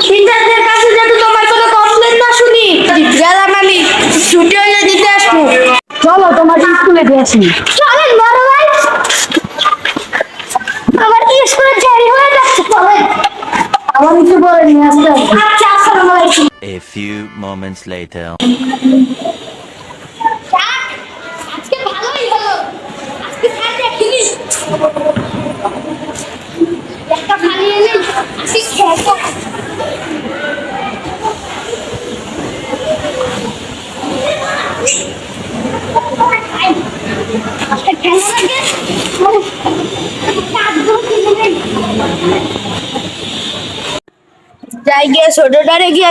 টিচারদের কাছে তোমার কোনো কমপ্লেন না শুনি গেলাম আমি। ছুটি হলে দিতে আসব। চলো তোমাকে স্কুলে দিয়েছি চলেন বড় ভাই। আমার কি স্কুলে হয়ে যাচ্ছে চলেন আমার কিছু বলেনি আসতে আচ্ছা আসসালামু আলাইকুম। A few moments later. একটা এনে খেয়ে আজকে খেলা লাগে যাই গিয়ে ছোটটারে গিয়ে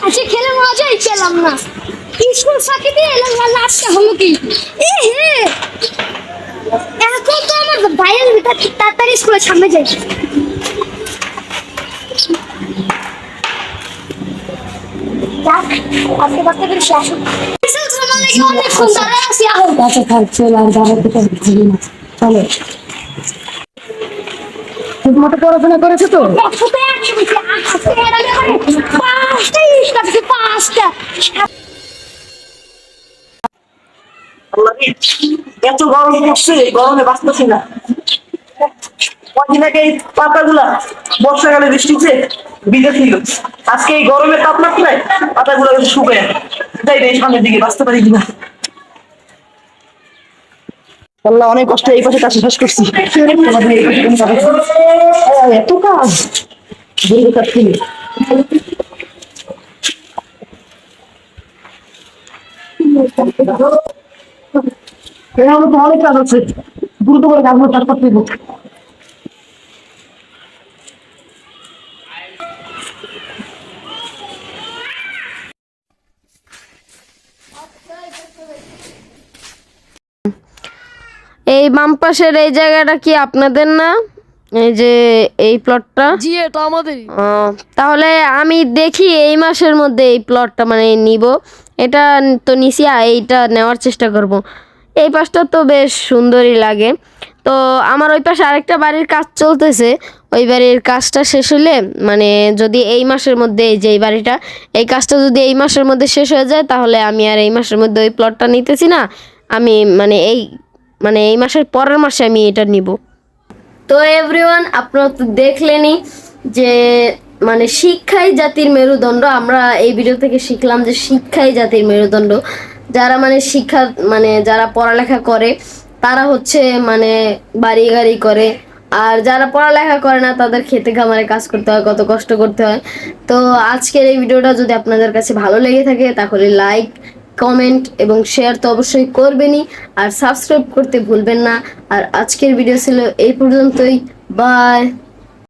আচ্ছা খেলে মজাই পেলাম না। স্কুল ফাঁকি দিয়ে এলাম আর লাস্টে হলো কি? এ হে! এখন তো আমার ভিতর তাড়াতাড়ি স্কুলের সামনে যাই। আজকে বাচ্চাদের শেষ। অনেক সুন্দর আছি, আহ। না। চলো। ঠিক মতো পড়াশোনা করেছ তো? এত গরম পড়ছে এই গরমে বাঁচতেছি না। কদিন আগে এই পাতাগুলা বর্ষাকালে বৃষ্টিতে ভিজে ছিল। আজকে এই গরমের তাপমাত্রায় পাতাগুলো শুকায় যাই রে সামনের দিকে বাঁচতে পারি কিনা? আল্লাহ অনেক কষ্ট এই পাশে কাজ শেষ করছি। এত কাজ। অনেক কাজ আছে। দ্রুত করে কাজগুলো চাষ করতে। এই বাম পাশের এই জায়গাটা কি আপনাদের না? এই যে এই প্লটটা জি এটা আমাদেরই। তাহলে আমি দেখি এই মাসের মধ্যে এই প্লটটা মানে নিব। এটা তো নিছি এইটা নেওয়ার চেষ্টা করব। এই পাশটা তো বেশ সুন্দরই লাগে। তো আমার ওই পাশে আরেকটা বাড়ির কাজ চলতেছে। ওই বাড়ির কাজটা শেষ হলে মানে যদি এই মাসের মধ্যে এই যে এই বাড়িটা এই কাজটা যদি এই মাসের মধ্যে শেষ হয়ে যায় তাহলে আমি আর এই মাসের মধ্যে ওই প্লটটা নিতেছি না। আমি মানে এই মানে এই মাসের পরের মাসে আমি এটা নিব। তো এভরিওয়ান আপনারা তো দেখলেনই যে মানে শিক্ষাই জাতির মেরুদণ্ড। আমরা এই ভিডিও থেকে শিখলাম যে শিক্ষাই জাতির মেরুদণ্ড। যারা মানে শিক্ষা মানে যারা পড়ালেখা করে, তারা হচ্ছে মানে বাড়ি গাড়ি করে। আর যারা পড়ালেখা করে না, তাদের খেতে খামারে কাজ করতে হয়, কত কষ্ট করতে হয়। তো আজকের এই ভিডিওটা যদি আপনাদের কাছে ভালো লেগে থাকে, তাহলে লাইক কমেন্ট এবং শেয়ার তো অবশ্যই করবেনই। আর সাবস্ক্রাইব করতে ভুলবেন না। আর আজকের ভিডিও ছিল এই পর্যন্তই। বাই